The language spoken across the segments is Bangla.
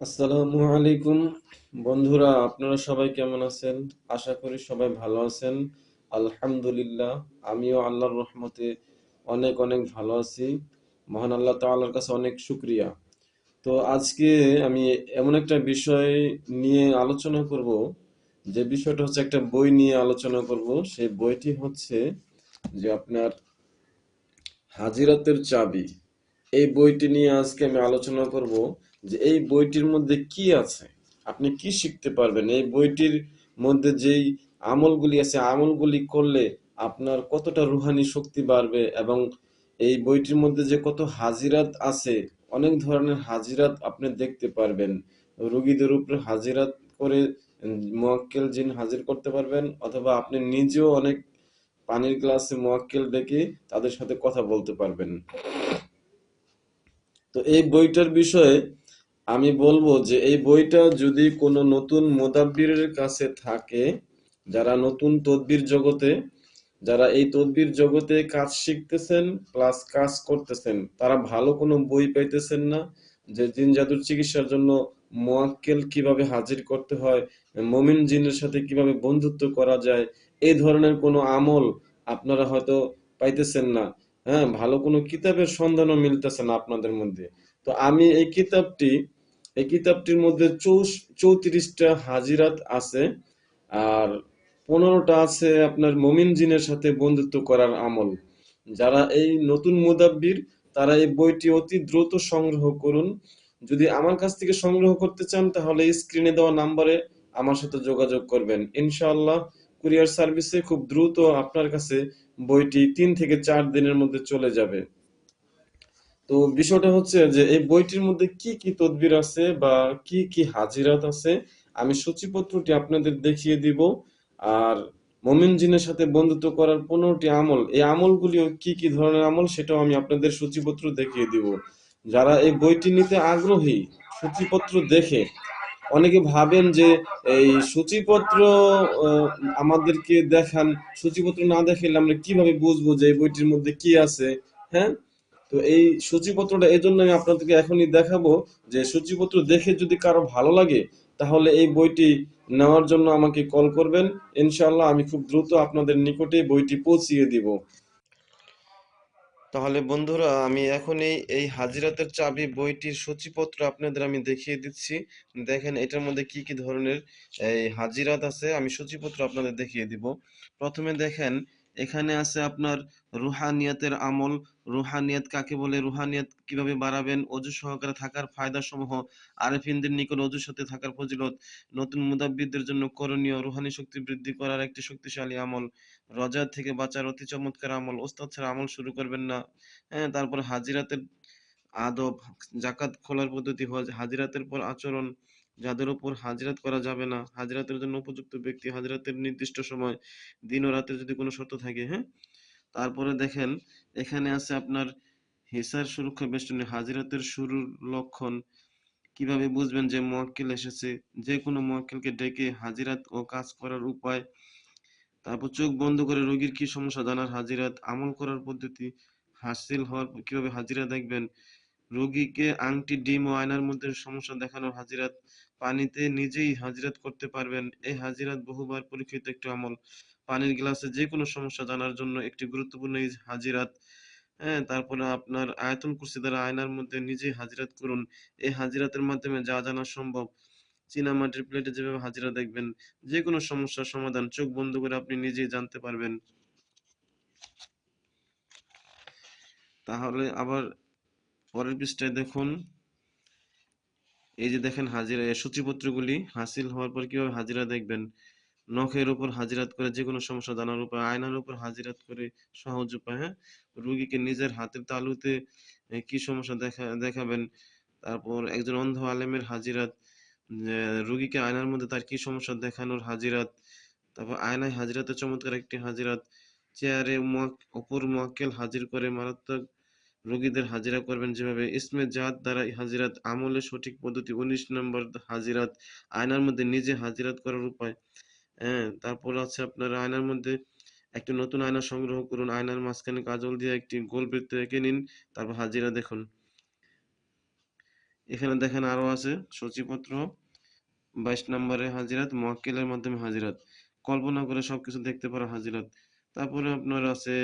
আসসালামু আলাইকুম। বন্ধুরা, আপনারা সবাই কেমন আছেন? আশা করি সবাই ভালো আছেন। আলহামদুলিল্লাহ, আমিও আল্লাহর রহমতে অনেক অনেক ভালো আছি। মহান আল্লাহ তাআলার কাছে অনেক শুক্রিয়া। তো আজকে আমি এমন একটা বিষয় নিয়ে আলোচনা করব। যে বিষয়টা হচ্ছে একটা বই নিয়ে আলোচনা করব। সেই বইটি হচ্ছে যে আপনার হাজিরাতের চাবি। এই বইটি নিয়ে আজকে আমি আলোচনা করব। যে এই বইটির মধ্যে কি আছে? আপনি কি শিখতে পারবেন? এই বইটির মধ্যে যেই আমলগুলি আছে, আমলগুলি করলে আপনার কতটা রুহানি শক্তি বাড়বে এবং এই বইটির মধ্যে যে কত হাজিরাত আছে, অনেক ধরনের হাজিরাত আপনি দেখতে পারবেন। রোগীদের উপরে হাজিরাত করে মোয়াক্কেল জিন হাজির করতে পারবেন অথবা আপনি নিজেও অনেক পানির গ্লাসে মোয়াক্কেল ডেকে তাদের সাথে কথা বলতে পারবেন। তো এই বইটার বিষয়ে আমি বলব যে এই বইটা যদি কোনো নতুন মোদাব্বিরের কাছে থাকে, যারা নতুন তদবির জগতে, যারা এই তদবির জগতে কাজ শিখতেছেন প্লাস কাজ করতেছেন, তারা ভালো কোনো বই পাইতেছেন না যে জিন জাদুর চিকিৎসার জন্য মোয়াক্কেল কীভাবে হাজির করতে হয়, মমিন জিনের সাথে কীভাবে বন্ধুত্ব করা যায় এই ধরনের কোনো আমল আপনারা হয়তো পাইতেছেন না। হ্যাঁ ভালো কোনো কিতাবের সন্ধানও মিলতেছে না আপনাদের মধ্যে। তো আমি এই কিতাবটি এই কিতাবটির মধ্যে চৌত্রিশটা হাজিরাত আছে আর পনেরোটা আছে আপনার মমিন জিনের সাথে বন্ধুত্ব করার আমল। যারা এই নতুন মুদাব্বির, তারা এই বইটি অতি দ্রুত সংগ্রহ করুন। যদি আমার কাছ থেকে সংগ্রহ করতে চান, তাহলে স্ক্রিনে দেওয়া নাম্বারে আমার সাথে যোগাযোগ করবেন। ইনশাআল্লাহ, কুরিয়ার সার্ভিসে খুব দ্রুত আপনার কাছে বইটি তিন থেকে চার দিনের মধ্যে চলে যাবে। তো বিষয়টা হচ্ছে যে এই বইটির মধ্যে কি কি তদবির আছে বা কি কি হাজিরাত আছে, আমি সূচিপত্রটি আপনাদের দেখিয়ে দিব। আর মমিন জিনের সাথে বন্ধুত্ব করার পনেরোটি আমল, এই আমলগুলিও কি কি ধরনের আমল সেটাও আমি আপনাদের সূচিপত্র দেখিয়ে দিব। যারা এই বইটি নিতে আগ্রহী, সূচিপত্র দেখে, অনেকে ভাবেন যে এই সূচিপত্র আমাদেরকে দেখান, সূচিপত্র না দেখাইলে আমরা কীভাবে বুঝব যে এই বইটির মধ্যে কি আছে? হ্যাঁ? তো এই সূচিপত্রটা এই জন্য আমি আপনাদেরকে এখনই দেখাবো যে সূচিপত্র দেখে যদি কারও ভালো লাগে, তাহলে এই বইটি নেওয়ার জন্য আমাকে কল করবেন। ইনশাআল্লাহ আমি খুব দ্রুত আপনাদের নিকটে বইটি পৌঁছিয়ে দিব। তাহলে বন্ধুরা, আমি এখনই এই হাজিরাতের চাবি বইটির সূচিপত্র আপনাদের আমি দেখিয়ে দিচ্ছি। দেখেন, এটার মধ্যে কি কি ধরনের, এই হাজিরাত আছে, আমি সূচিপত্র আপনাদের দেখিয়ে দিব। প্রথমে দেখেন এখানে আছে আপনার রুহানিয়াতের আমল। রুহানিয়াত কাকে বলে? রুহানিয়াত কীভাবে বাড়াবেন? অজু সহকারে থাকার ফায়দা সমূহ আরেফিনদের নিকট অজুর সাথে থাকার ফজিলত। নতুন মুদাব্বিরদের জন্য করণীয় রুহানি শক্তি বৃদ্ধি করার একটি শক্তিশালী আমল। রজা থেকে বাঁচার অতি চমৎকার আমল। ওস্তাদ ছাড়া আমল শুরু করবেন না। হ্যাঁ তারপর হাজিরাতের আদব, জাকাত খোলার পদ্ধতি হজ- হাজিরাতের পর আচরণ যাদের উপর হাজিরাত করা যাবে না, হাজিরাতের জন্য উপযুক্ত ব্যক্তি হাজিরাতের নির্দিষ্ট সময় দিন ও রাতের যদি কোনো শর্ত থাকে হ্যাঁ? তারপরে দেখেন, এখানে আছে আপনার হিসার সুরক্ষা বেষ্টনী, হাজিরাতের শুরুর লক্ষণ। কীভাবে বুঝবেন যে মোয়াক্কেল এসেছে? যে কোনো মোয়াক্কেলকে ডেকে হাজিরাত ও কাজ করার উপায়। তারপর চোখ বন্ধ করে রোগীর কি সমস্যা? জানার হাজিরাত, আমল করার পদ্ধতি, হাসিল হওয়ার কীভাবে হাজিরা দেখবেন? রোগীকে আংটি, ডিম ও আয়নার মধ্যে সমস্যা দেখানোর হাজিরাত পানিতে নিজেই হাজিরাত করতে পারবেন। এই হাজিরাত বহুবার পরীক্ষিত একটি আমল। পানির গ্লাসে যে কোনো সমস্যা জানার জন্য একটি গুরুত্বপূর্ণ হাজিরাত হ্যাঁ তারপরে আপনার আয়াতুল কুরসি দ্বারা আয়নার মধ্যে নিজেই হাজিরাত করুন। এই হাজিরাতের মাধ্যমে যা জানা সম্ভব চীনামাটির প্লেটে যেভাবে হাজিরা দেখবেন যে কোনো সমস্যার সমাধান চোখ বন্ধ করে আপনি নিজেই জানতে পারবেন। তাহলে আবার পরের পৃষ্ঠায় দেখুন। এই যে দেখেন হাজিরা সূচিপত্রগুলি হাসিল হওয়ার পর কীভাবে হাজিরা দেখবেন? নখের উপর হাজিরাত করে যে কোনো সমস্যা জানার উপায় আয়নার উপর হাজিরাত করে সহজ উপায় হ্যাঁ? রুগীকে নিজের হাতের তালুতে কি সমস্যা দেখা, দেখাবেন? তারপর একজন অন্ধ আলেমের হাজিরাত রুগীকে আয়নার মধ্যে তার কি সমস্যা দেখানোর হাজিরাত, তারপর আয়নায় হাজিরাতের চমৎকার একটি হাজিরাত, চেয়ারে অপর মোয়াক্কেল হাজির করে মারাত্মক রোগীদের হাজিরা করবেন যেভাবে। ইসমে জাত দ্বারা হাজিরাত আমলের সঠিক পদ্ধতি, উনিশ নম্বর হাজিরাত আয়নার মধ্যে নিজে হাজিরাত করার উপায়। হ্যাঁ তারপর আছে আপনার আয়নার মধ্যে একটি নতুন আয়না সংগ্রহ করুন। আয়নার মাঝখানে কাজল দিয়ে একটি গোল বৃত্ত এঁকে নিন, তারপর হাজিরা দেখুন। এখানে দেখেন আরও আছে সূচিপত্র, বাইশ নম্বরে হাজিরাত, মোয়াক্কেলের মাধ্যমে হাজিরাত। কল্পনা করে সবকিছু দেখতে পারো হাজিরাত। তারপরে আপনার আছে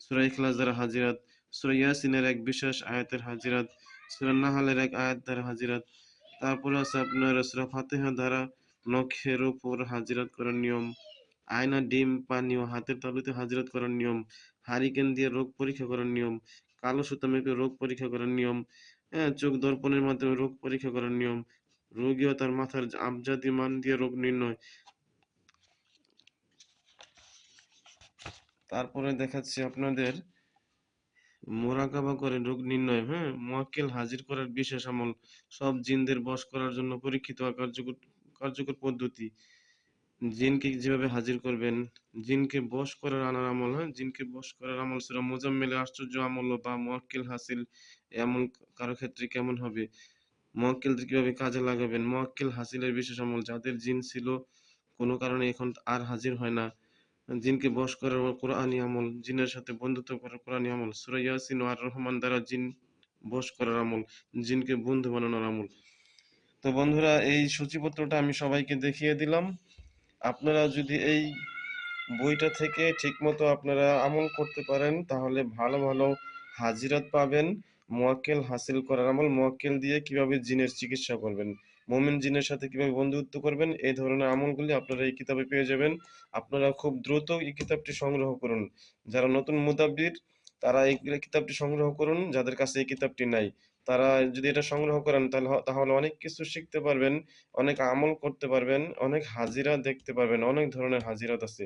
সূরা ইখলাস দ্বারা হাজিরাত। সূরা ইয়াসিনের এক বিশেষ আয়াতের হাজিরাত, সূরা নাহালের এক আয়াত দ্বারা হাজিরাত। তারপরে আছে আপনার সূরা ফাতিহা দ্বারা নখের উপর হাজিরাত করার নিয়ম, আয়না, ডিম, পানি ও হাতের তালুতে হাজিরাত করার নিয়ম, হারিকেন দিয়ে রোগ পরীক্ষা করার নিয়ম, কালো সুতা মেপে রোগ পরীক্ষা করার নিয়ম হ্যাঁ চোখ দর্পণের মাধ্যমে রোগ পরীক্ষা করার নিয়ম, রোগী ও তার মাথার আবজাতি মান দিয়ে রোগ নির্ণয়। তারপরে দেখাচ্ছি আপনাদের মোরাকাবা করে রোগ নির্ণয় হ্যাঁ? মোয়াক্কেল হাজির করার বিশেষ আমল, সব জিনদের বশ করার জন্য পরীক্ষিত কার্যকর কার্যকর পদ্ধতি। জিনকে যেভাবে হাজির করবেন, জিনকে বশ করার আনার আমল হ্যাঁ? জিনকে বশ করার আমল সেটা মোজাম্মেলে আশ্চর্য আমল বা মোয়াক্কেল হাসিল এমন কারও ক্ষেত্রে কেমন হবে? মোয়াক্কেলদের কীভাবে কাজে লাগাবেন? মোয়াক্কেল হাসিলের বিশেষ আমল, যাদের জিন ছিল, কোনো কারণে এখন আর হাজির হয় না। জিনকে বশ করার কোরআনি আমল, জিনের সাথে বন্ধুত্ব করার কোরআনি আমল, সূরা ইয়াসিন আর রহমান দ্বারা জিন বশ করার আমল, জিনকে বন্ধু বানানোর আমল। তো বন্ধুরা, এই সূচিপত্রটা আমি সবাইকে দেখিয়ে দিলাম। আপনারা যদি এই বইটা থেকে ঠিকমতো আপনারা আমল করতে পারেন, তাহলে ভালো ভালো হাজিরাত পাবেন, মোয়াক্কেল হাসিল করার আমল, মোয়াক্কেল দিয়ে কীভাবে জিনের চিকিৎসা করবেন। মুমিন জিনের সাথে কীভাবে বন্ধুত্ব করবেন, এই ধরনের আমলগুলি আপনারা এই কিতাবে পেয়ে যাবেন। আপনারা খুব দ্রুত এই কিতাবটি সংগ্রহ করুন। যারা নতুন মুতাব্বির তারা এই কিতাবটি সংগ্রহ করুন, যাদের কাছে এই কিতাবটি নাই। তারা যদি এটা সংগ্রহ করেন, তাহলে তাহলে অনেক কিছু শিখতে পারবেন, অনেক আমল করতে পারবেন, অনেক হাজিরা দেখতে পারবেন, অনেক ধরনের হাজিরাত আছে।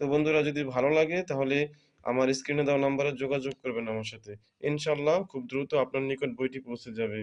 তো বন্ধুরা, যদি ভালো লাগে, তাহলে আমার স্ক্রিনে দেওয়া নাম্বারে যোগাযোগ করবেন আমার সাথে। ইনশাল্লাহ খুব দ্রুত আপনার নিকট বইটি পৌঁছে যাবে।